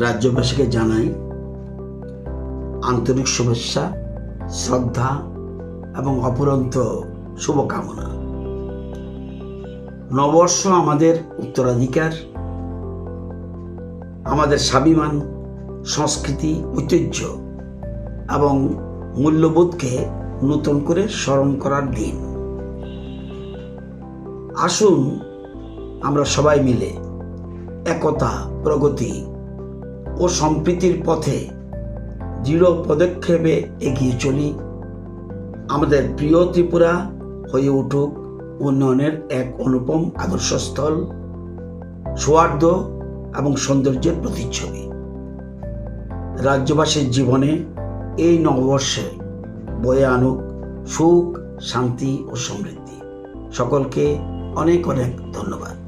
রাজ্যবাসীকে জানাই আন্তরিক শুভেচ্ছা, শ্রদ্ধা এবং অপুরন্ত শুভকামনা। নববর্ষ আমাদের উত্তরাধিকার, আমাদের স্বাভিমান সংস্কৃতি, ঐতিহ্য এবং মূল্যবোধকে নতুন করে স্মরণ করার দিন। আসুন আমরা সবাই মিলে একতা, প্রগতি ও সম্প্রীতির পথে দৃঢ় পদক্ষেপে এগিয়ে চলি। আমাদের প্রিয় ত্রিপুরা হয়ে উঠুক উন্নয়নের এক অনুপম আদর্শস্থল, সৌহার্দ্য এবং সৌন্দর্যের প্রতিচ্ছবি। রাজ্যবাসীর জীবনে এই নববর্ষে বয়ে আনুক সুখ, শান্তি ও সমৃদ্ধি। সকলকে অনেক অনেক ধন্যবাদ।